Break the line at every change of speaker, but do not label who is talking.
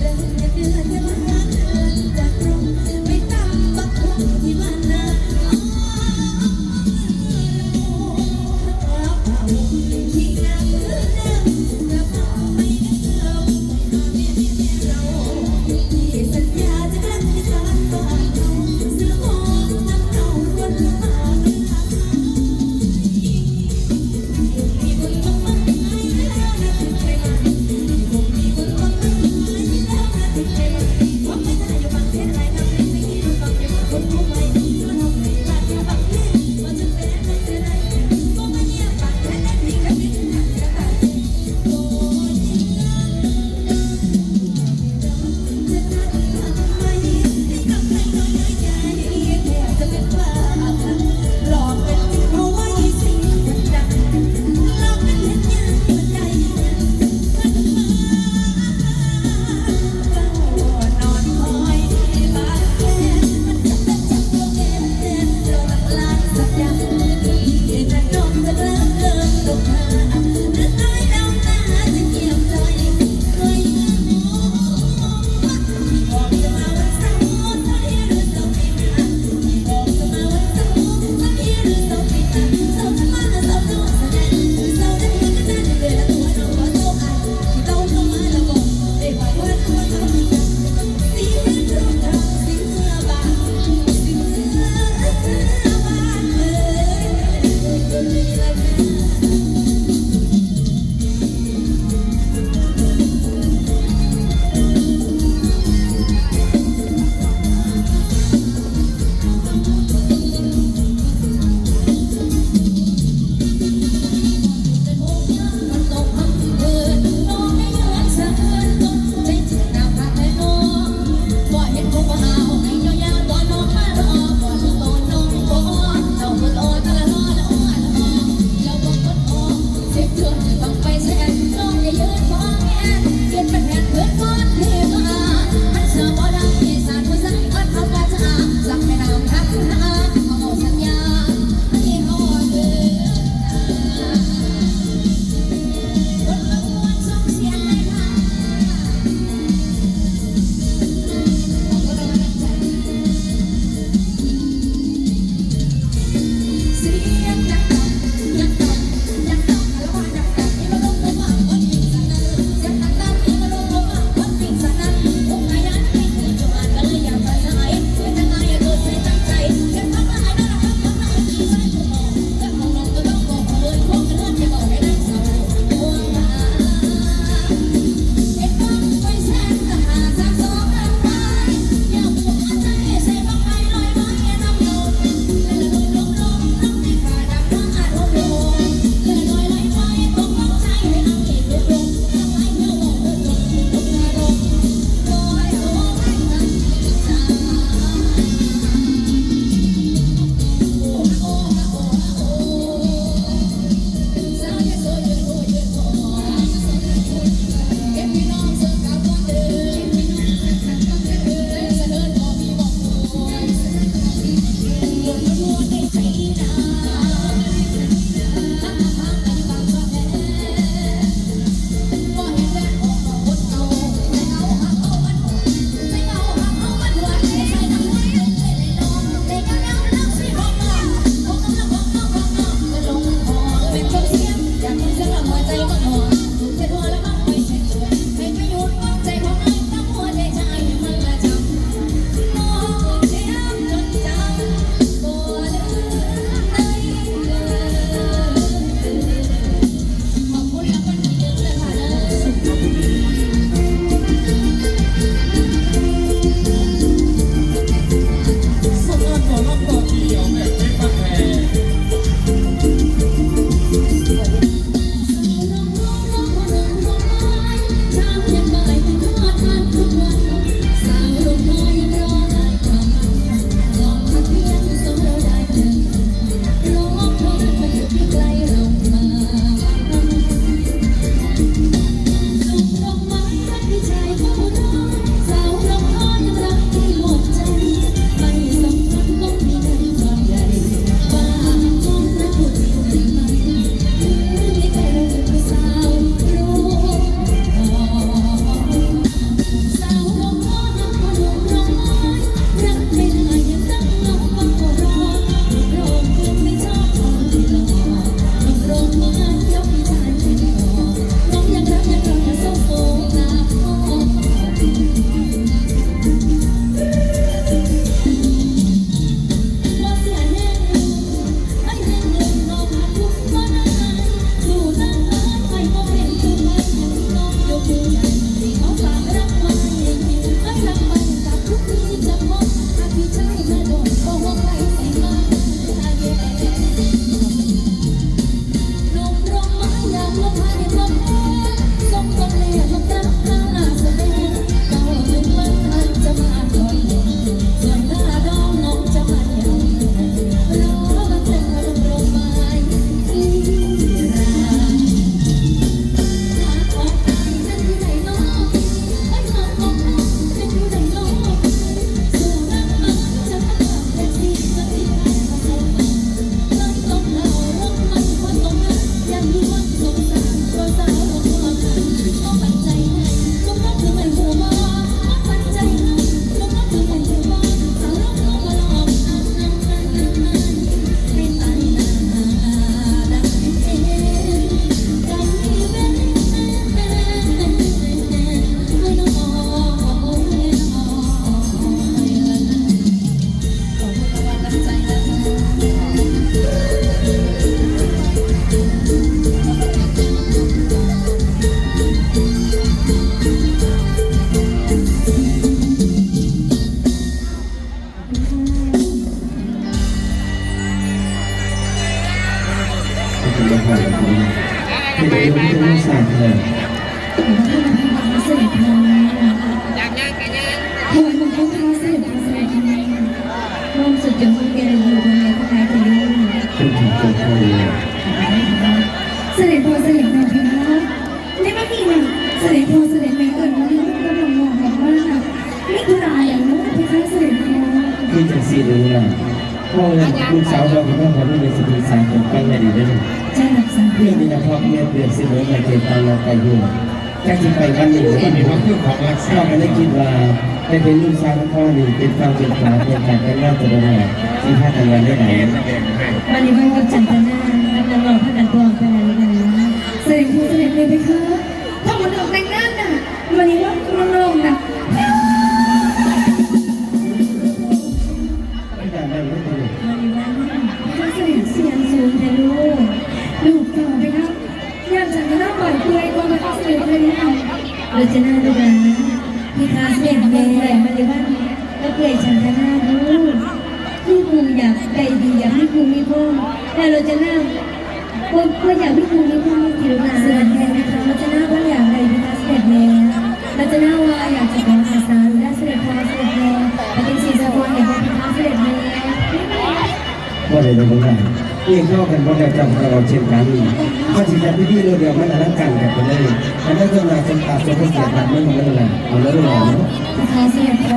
เดือนเดือน ไปไปไปไปสั่งเลยอยากย่างกันย่างสุดยอดแกอยู่ตรงไหนก็ได้ที่นี่เป็นถึงตัวพ่อ
เลย
เสด็จพ่อเสด็จแม่พี่น้องไม่มาพี่นะเสด็จพ่อเสด็จแม่เกิดมาแล้วก็ลงมองแบบว่าไม่ตุลาอย่างนู้นพี่คะเสด็จพ่อ
คือจังสีดูนะพ่อเลยลูกสาวเราเป็นพ่อของลูกเลยสติสารของไปไม่ดี
ได้เลย สา
เรื่องนี้นะพ่อแม่เปลี่ยนเสมือนในเกิดตามเราไปอยู่แค่ที่ไปวันนี้
ก็มีความเพื่อของรัก
พ่
ษา
ก็ได้คิดว่าได้เป็นลูกชายของพ่อหนึ่งเป็นความเป็นฝาเป็นการเป็นร่างตัวเราที่ท่าทำงานได้ไหน
มันยัง
ไม่กับจันทนาตลอดพระกันตัวไปอะไรกันนะเสด็จพ่อเสด็จแม่พี่คะพ่อมันออกแต่งงานน่ะ
มา
ในบ้านแล้วเปลือยฉันจะน่าดูลูกคงอยากใจดีอยากให้ครูมีพ่อแต่เราจะน่าก็ก็อยากให้คุณมีความผิวหนาเสื่อมแทนนะคะเราจะน่าว่าอยางไรนะคะเสด็จแม่เราจะน่าว่าอยากจะขออาสาและเสด็จพ่อเสด็จแม่และเป็นสีสะพอนอย่างพระเสด็จแม่
ว่าได้รู้กัน เรียกเข้ากันว่าได้จำเราเช่นกันข้าจิตพิธีเราเดียวมันอลังการกันไปเลยอันนั้นก็มาจำตาสมเสียรติมันไม่ของมันลยเอาแล้วหรอ
นะคะเสด็จพ่อ